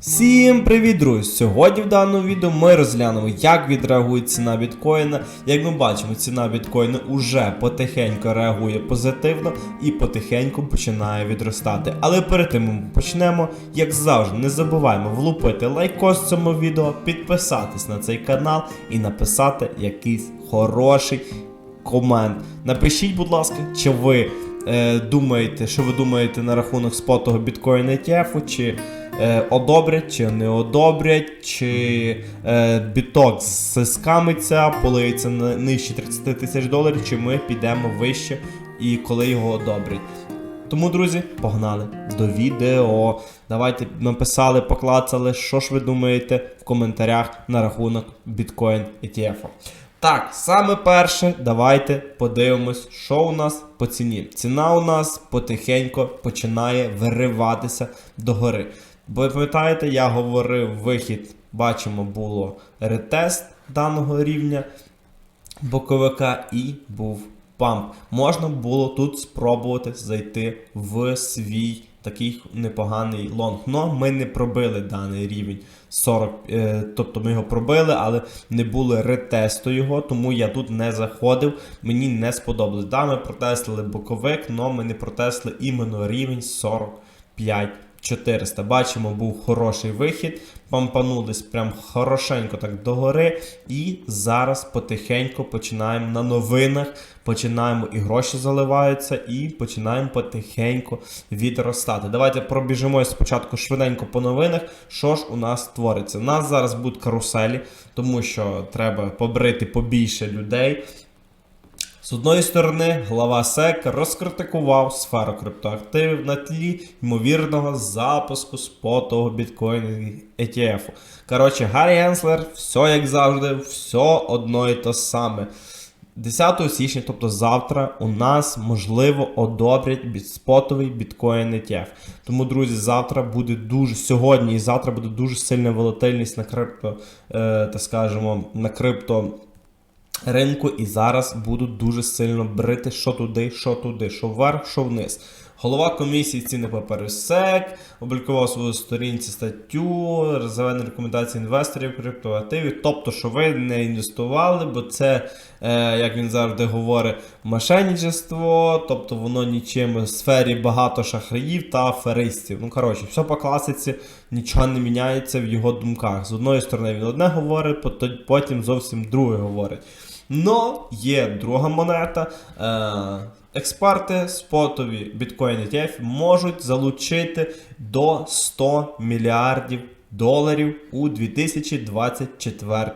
Всім привіт, друзі! Сьогодні в даному відео ми розглянемо, як відреагує ціна біткоїна. Як ми бачимо, ціна біткоїна уже потихеньку реагує позитивно і потихеньку починає відростати. Але перед тим ми почнемо, як завжди, не забуваємо влупити лайкос цьому відео, підписатись на цей канал і написати якийсь хороший комент. Напишіть, будь ласка, чи ви е, думаєте, що ви думаєте на рахунок спотого біткоїна ETF, чи е, одобрять, чи не одобрять, чи е, біток скамиться, полиється нижче 30 тисяч доларів, чи ми підемо вище і коли його одобрять. Тому, друзі, погнали до відео. Давайте написали, поклацали, що ж ви думаєте в коментарях на рахунок біткоін ETF. Так, саме перше, давайте подивимось, що у нас по ціні. Ціна у нас потихеньку починає вириватися догори. Бо пам'ятаєте, я говорив вихід, бачимо, було ретест даного рівня боковика і був памп. Можна було тут спробувати зайти в свій такий непоганий лонг. Но ми не пробили даний рівень 40, е, тобто ми його пробили, але не було ретесту його, тому я тут не заходив. Мені не сподобалось. Да, ми протестили боковик, але ми не протестили іменно рівень 45. 400. Бачимо, був хороший вихід. Пампанулись прям хорошенько так догори. І зараз потихеньку починаємо на новинах, починаємо і гроші заливаються, і починаємо потихеньку відростати. Давайте пробіжимо спочатку швиденько по новинах. Що ж у нас твориться? У нас зараз будуть каруселі, тому що треба побрити побільше людей. З одної сторони, глава СЕК розкритикував сферу криптоактивів на тлі ймовірного запуску спотового біткоїну ETF. Коротше, Гаррі Генслер, все як завжди, все одно і то саме. 10 січня, тобто завтра, у нас можливо одобрять спотовий біткоін ETF. Тому, друзі, завтра буде дуже сьогодні і завтра буде дуже сильна волатильність на крипто, е, так скажемо, на крипто ринку і зараз будуть дуже сильно брити, що туди, що туди, що вверх, що вниз. Голова комісії ціни паперу СЕК опублікував у своїй сторінці статтю заведені рекомендації інвесторів криптоактивів. Тобто, що ви не інвестували, бо це, е, як він завжди говорить, мошенничество, тобто воно нічим в сфері багато шахраїв та аферистів. Ну, коротше, все по класиці, нічого не міняється в його думках. З одної сторони він одне говорить, потім зовсім друге говорить. Но є друга монета. Експерти спотові біткоін ETF можуть залучити до 100 мільярдів доларів у 2024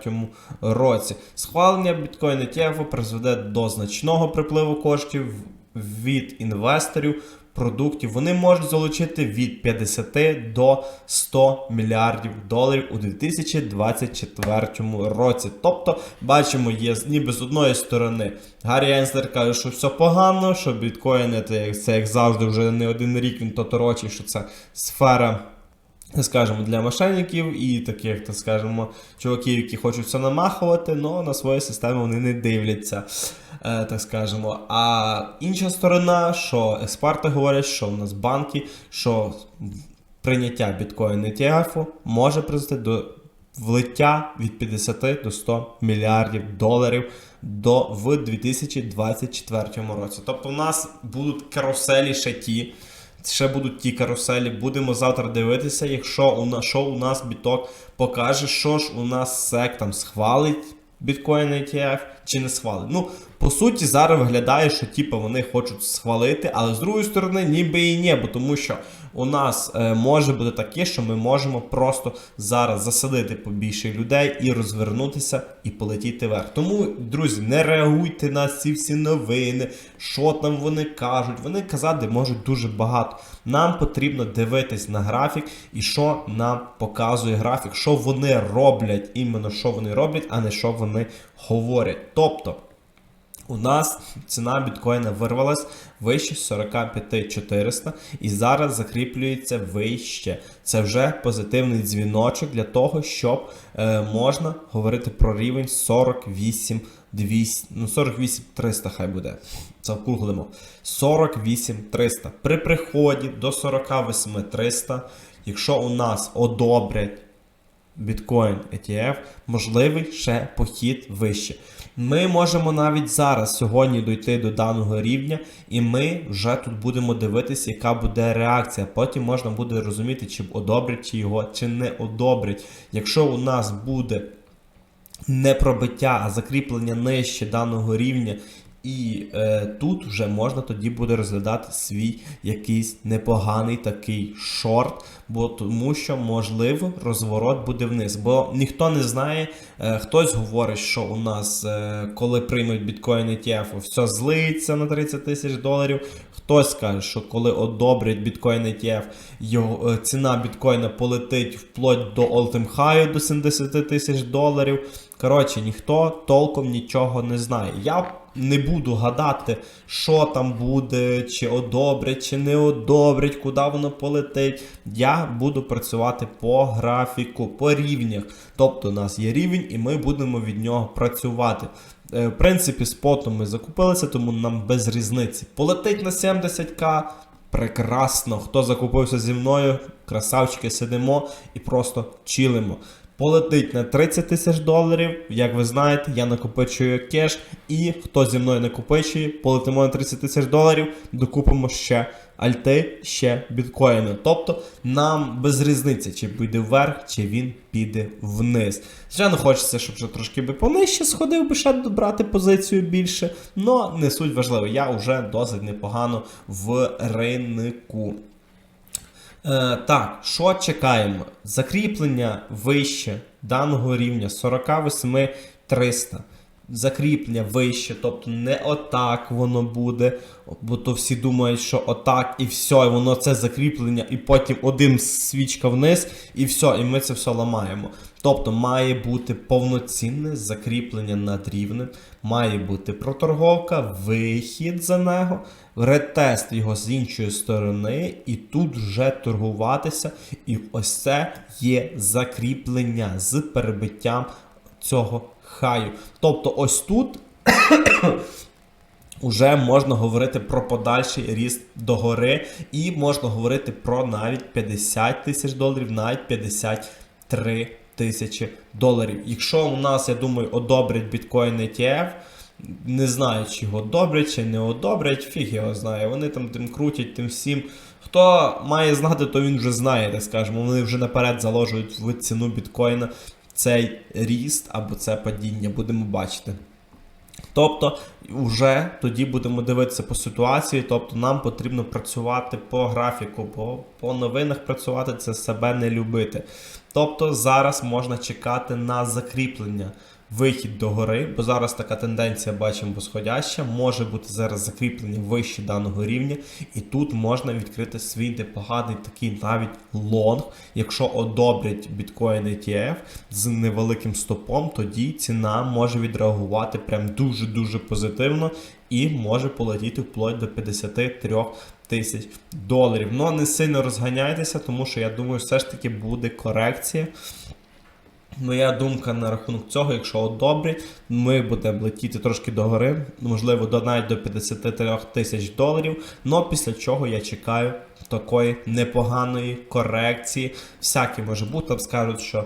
році. Схвалення біткоін ETF призведе до значного припливу коштів від інвесторів. Продуктів вони можуть залучити від 50 до 100 мільярдів доларів у 2024 році. Тобто, бачимо, є ніби з одної сторони Гаррі Енслер каже, що все погано, що біткоїни це як завжди вже не один рік він то торочить, що це сфера так скажемо, для мошенників і таких, так скажемо, чуваків, які хочуть все намахувати, але на свою систему вони не дивляться, е, так скажемо. А інша сторона, що експерти говорять, що у нас банки, що прийняття біткоін ETF може призвести до влиття від 50 до 100 мільярдів доларів до в 2024 році. Тобто, у нас будуть каруселі ще ті. Ще будуть ті каруселі. Будемо завтра дивитися, якщо у нас що у нас біток покаже, що ж у нас сек там схвалить біткоін ETF чи не схвалить. Ну, по суті, зараз виглядає, що типу, вони хочуть схвалити, але з другої сторони, ніби і ні, бо тому що у нас е, може бути таке, що ми можемо просто зараз засадити побільше людей і розвернутися і полетіти вверх. Тому, друзі, не реагуйте на ці всі новини, що там вони кажуть. Вони казати можуть дуже багато. Нам потрібно дивитись на графік і що нам показує графік, що вони роблять, іменно що вони роблять, а не що вони говорять. Тобто. У нас ціна біткоїна вирвалась вище 45 400 і зараз закріплюється вище. Це вже позитивний дзвіночок для того, щоб е, можна говорити про рівень 48 200, ну 48 300 хай буде. Завкруглимо. 48 300. При приході до 48 300 якщо у нас одобрять біткоін ETF, можливий ще похід вище. Ми можемо навіть зараз сьогодні дойти до даного рівня, і ми вже тут будемо дивитися, яка буде реакція. Потім можна буде розуміти, чи одобрять його, чи не одобрять. Якщо у нас буде не пробиття, а закріплення нижче даного рівня. І е, тут вже можна тоді буде розглядати свій якийсь непоганий такий шорт, бо тому що можливо розворот буде вниз. Бо ніхто не знає, е, хтось говорить, що у нас, е, коли приймуть біткоін ETF, все злиться на 30 тисяч доларів. Хтось каже, що коли одобрять біткоін ETF, його е, ціна біткоїна полетить вплоть до all-time high до 70 тисяч доларів. Коротше, ніхто толком нічого не знає. Я не буду гадати, що там буде, чи одобрять, чи не одобрять, куди воно полетить. Я буду працювати по графіку, по рівнях. Тобто у нас є рівень, і ми будемо від нього працювати. Е, В принципі, спотом ми закупилися, тому нам без різниці. Полетить на 70к. Прекрасно. Хто закупився зі мною, красавчики, сидимо і просто чилимо. Полетить на 30 тисяч доларів. Як ви знаєте, я накопичую кеш. І хто зі мною накопичує, полетимо на 30 тисяч доларів, докупимо ще альти, ще біткоїни. Тобто нам без різниці, чи піде вверх, чи він піде вниз. Звичайно, хочеться, щоб вже трошки би понижче сходив, би ще брати позицію більше. Но не суть важливо. Я вже досить непогано в ринку. Е, так, що чекаємо? Закріплення вище даного рівня 48 300. Закріплення вище, тобто не отак воно буде, бо то всі думають, що отак і все, і воно це закріплення, і потім один свічка вниз, і все, і ми це все ламаємо. Тобто має бути повноцінне закріплення над рівнем, має бути проторговка, вихід за нього, ретест його з іншої сторони, і тут вже торгуватися. І ось це є закріплення з перебиттям цього хаю. Тобто, ось тут. Уже можна говорити про подальший ріст догори, і можна говорити про навіть 50 тисяч доларів, навіть 53 тисячі доларів. Якщо у нас, я думаю, одобрять біткоін ETF, не знаю, чи його одобрять, чи не одобрять, фіг його знає. Вони там тим крутять тим всім. Хто має знати, то він вже знає, так скажемо. Вони вже наперед заложують в ціну біткоїна цей ріст або це падіння, будемо бачити. Тобто, вже тоді будемо дивитися по ситуації, тобто нам потрібно працювати по графіку, бо по новинах працювати це себе не любити. Тобто зараз можна чекати на закріплення. Вихід до гори, бо зараз така тенденція бачимо восходяща, може бути зараз закріплення вище даного рівня, і тут можна відкрити свій непоганий такий навіть лонг. Якщо одобрять біткоін ETF з невеликим стопом, тоді ціна може відреагувати прям дуже-дуже позитивно і може полетіти вплоть до 53 тисяч доларів. Ну не сильно розганяйтеся, тому що я думаю, все ж таки буде корекція. Моя думка на рахунок цього, якщо одобрять, ми будемо летіти трошки догори, можливо, до навіть до 53 тисяч доларів. Но після чого я чекаю такої непоганої корекції. Всяке може бути, там скажуть, що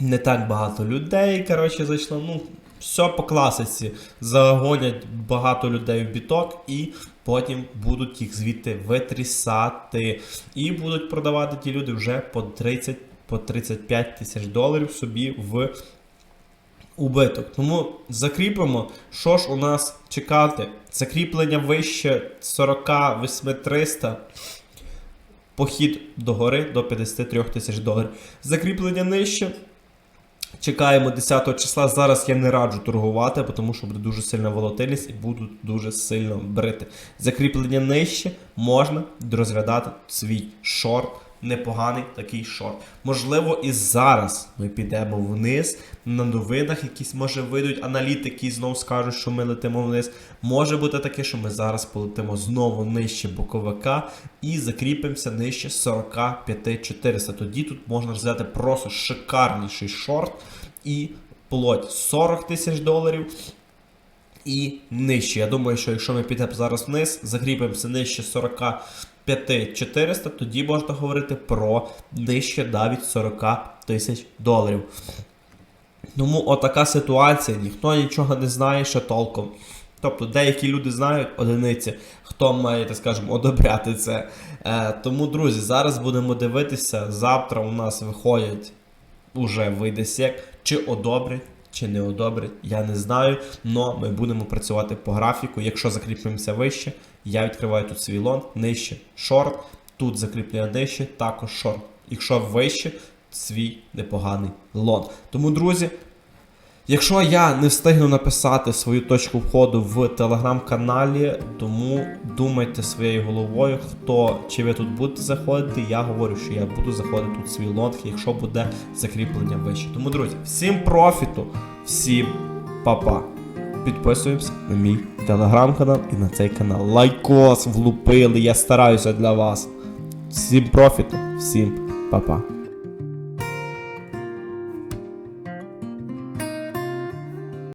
не так багато людей, коротше, зайшло. Ну, все по класиці. Загонять багато людей в біток і потім будуть їх звідти витрісати. І будуть продавати ті люди вже по 30 по 35 тисяч доларів собі в убиток. Тому закріпимо, що ж у нас чекати. Закріплення вище 48 300, похід до гори до 53 тисяч доларів. Закріплення нижче. Чекаємо 10 числа. Зараз я не раджу торгувати, тому що буде дуже сильна волатильність і будуть дуже сильно брити. Закріплення нижче можна розглядати свій шорт непоганий такий шорт. Можливо, і зараз ми підемо вниз. На новинах якісь може вийдуть аналітики і знову скажуть, що ми летимо вниз. Може бути таке, що ми зараз полетимо знову нижче боковика і закріпимося нижче 45 400. Тоді тут можна взяти просто шикарніший шорт і плоть 40 тисяч доларів. І нижче. Я думаю, що якщо ми підемо зараз вниз, закріпимося нижче 45 5400, тоді можна говорити про нижче навіть 40 тисяч доларів. Тому отака ситуація, ніхто нічого не знає ще толком. Тобто деякі люди знають одиниці, хто має, так скажемо, одобряти це. Е, тому, друзі, зараз будемо дивитися. Завтра у нас виходять, уже вийде сек, чи одобрять, чи не одобрять, я не знаю. Но ми будемо працювати по графіку. Якщо закріплюємося вище, я відкриваю тут свій лонг, нижче шорт, тут закріплює нижче, також шорт. Якщо вище, свій непоганий лонг. Тому, друзі, Якщо я не встигну написати свою точку входу в телеграм-каналі, тому думайте своєю головою, хто чи ви тут будете заходити. Я говорю, що я буду заходити тут свій лонг, якщо буде закріплення вище. Тому, друзі, всім профіту, всім па-па. Підписуємося на мій телеграм-канал і на цей канал. Лайкос влупили, я стараюся для вас. Всім профіту, всім па-па.